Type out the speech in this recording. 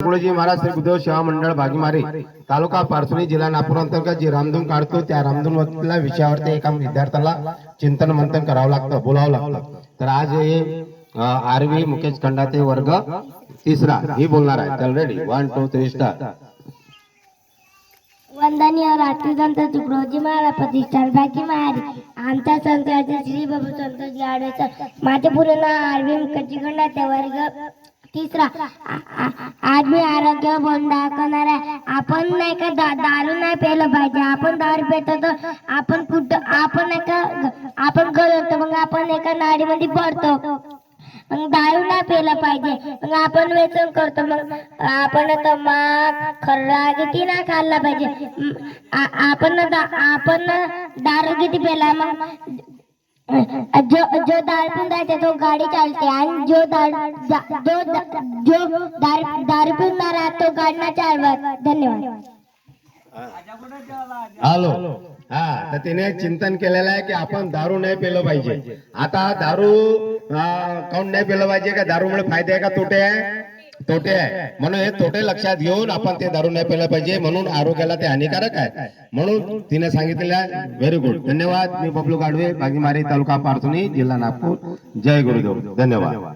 गुरुजी महाराज श्री गुरुदेव सेवा मंडळ भागीमारी तालुका पारसोली जिल्हा नागपूर अंतर्गत जे रामधून काढतो त्या रामधून वक्तीला विषयावरती एका विद्यार्थ्याला चिंतन मंथन करावं लागतं बोलावं लागतं. तर आज हे आरवी मुकेश खंडाते वर्ग तिसरा ही बोलणार आहे. चल ready one two three star वंदनीय राष्ट्रीय संत तुकडोजी महाराज प्रतिष्ठान बाकी महारी आमच्या संताचे श्री बाबू संतोष गाडवेकर माझे पूर्ण आरवी मुखर्जी ते वर्ग. तिसरा आ- आज मी आरोग्य बंद दाखवणार. आहे आपण नाही का दा- दारू नाही प्यायलं पाहिजे. आपण दारू पितो तर आपण कुठं आपण नाही का आपण गळतो मग आपण एका नाडीमध्ये पडतो. मग दारू नाही प्यायला पाहिजे. मग आपण व्यसन करतो. मग आपण तमाक खर्रा किती नाही खाल्ला पाहिजे. आपण आपण दारू किती प्यायला मग जो जो दारू पिऊन राहते तो गाडी चालते आणि जो दारू दा- जो दा- जो दारू दारू पिऊन नाही राहत तो गाडी नाही चालवत धन्यवाद हॅलो हा तर तिने चिंतन केलेलं आहे की आपण दारू नाही पेलं पाहिजे आता दारू अं, काऊन नाही पेलं पाहिजे का दारूमुळे फायदे आहे का तोटे आहे तोटे आहे. म्हणून हे तोटे लक्षात घेऊन आपण ते दारू नाही प्यायला पाहिजे म्हणून आरोग्याला ते हानिकारक आहे. म्हणून तिने सांगितलेलं आहे व्हेरी गुड धन्यवाद. मी बबलू गाडवे बागीमारी तालुका पारसोनी जिल्हा नागपूर. जय गुरुदेव. धन्यवाद.